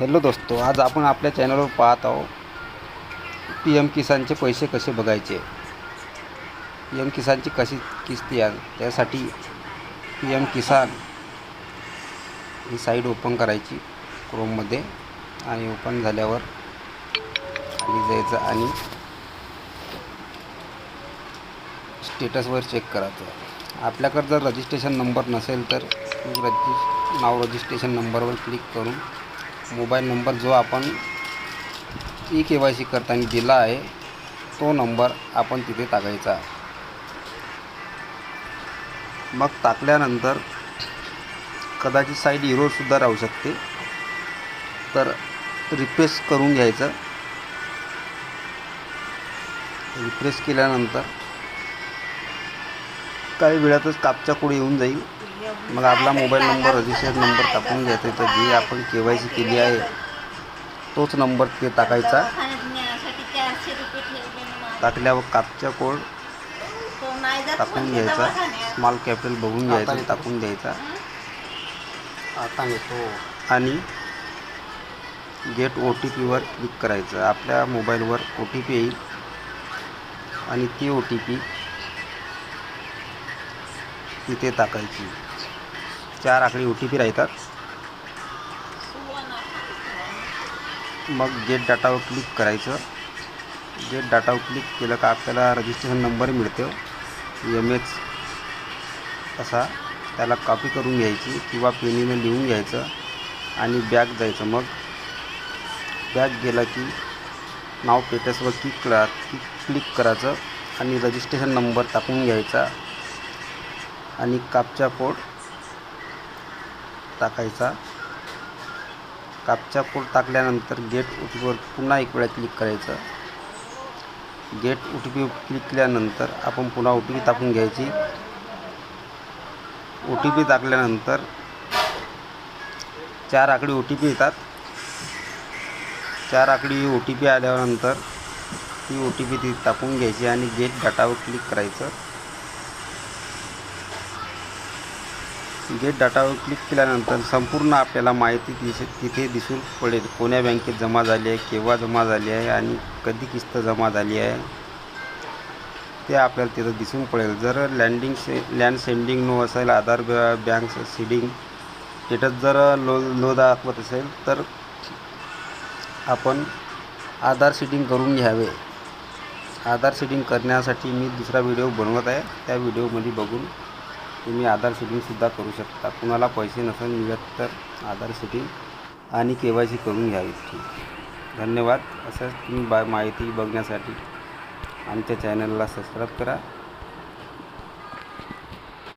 Hello दोस्तो आज आपण आपल्या चॅनलवर पाहत आहोत पी एम किसानचे पैसे कसे बघायचे? पी एम किसानची कशी किस्ती आहे? त्यासाठी पी एम किसान ही साईट ओपन करायची क्रोममध्ये आणि ओपन झाल्यावर खाली जायचं आणि स्टेटसवर चेक करायचं. आपल्याकडं जर रजिस्ट्रेशन नंबर नसेल तर रजिस्ट नाव रजिस्ट्रेशन नंबरवर क्लिक करून मोबाईल नंबर जो आपण ई के वाय सी करताना दिला आहे तो नंबर आपण तिथे टाकायचा मग टाकल्यानंतर कदाचित साईड इरोसुद्धा राहू शकते. तर रिप्रेस करून घ्यायचं. रिप्रेस केल्यानंतर काही वेळातच कापच्या कोड येऊन जाईल. मग आपला मोबाईल नंबर रजिस्टर नंबर टाकून घ्यायचा तर जे आपण के वाय सी केली आहे तोच नंबर ते टाकायचा. टाकल्यावर कापच्या कोड टाकून घ्यायचा. स्मॉल कॅपिटल बघून घ्यायचा टाकून द्यायचा. आता नेतो आणि गेट ओ टी पीवर क्लिक करायचं. आपल्या मोबाईलवर ओ टी पी येईल. आणि ती ओ टी पी तिथे टाकायची. चार आकडी ओ टी पी राहतात. मग गेट डाटावर क्लिक करायचं. गेट डाटावर क्लिक केलं का आपल्याला रजिस्ट्रेशन नंबर मिळतो. एम एच असा. त्याला कॉपी करून घ्यायची किंवा पेनीनं लिहून घ्यायचं आणि बॅग जायचं. मग बॅग गेला की नाव पेटसवर क्लिक करा क्लिक करायचं आणि रजिस्ट्रेशन नंबर टाकून घ्यायचा. आणि कापचा कोड टाकायचा. कापचा कोड टाकल्यानंतर गेट ओ टी पीवर पुन्हा एक वेळा क्लिक करायचं. Get O T P click केल्यानंतर आपण पुन्हा ओ टी पी टाकून घ्यायची. ओ टी पी टाकल्यानंतर चार आकडी ओ टी पी येतात. चार आकडी ओ टी पी आल्यानंतर ती ओ टी पी ती टाकून घ्यायची आणि गेट डाटावर क्लिक करायचं. गेट डाटावर क्लिक केल्यानंतर संपूर्ण आपल्याला माहिती दिस तिथे दिसून पडेल. कोण्या बँकेत जमा झाली आहे केव्हा जमा झाली आहे आणि कधी किस्त जमा झाली आहे ते आपल्याला तिथं दिसून पडेल. जर लँडिंग से लँड सेंडिंग नो असेल आधार बँक सीडिंग स्टेटस जर लो लो दाखवत असेल तर आपण आधार सीडिंग करून घ्यावे. आधार सीडिंग करण्यासाठी मी दुसरा व्हिडिओ बनवत आहे. त्या व्हिडिओमध्ये बघून तुम्ही आधार सीडिंगसुद्धा करू शकता. कुणाला पैसे नसेल मिळत तर आधार सीडिंग आणि के वाय सी करून घ्यावी ठीक धन्यवाद. असंच तुम्ही बा माहिती बघण्यासाठी आमच्या चॅनलला सबस्क्राईब करा.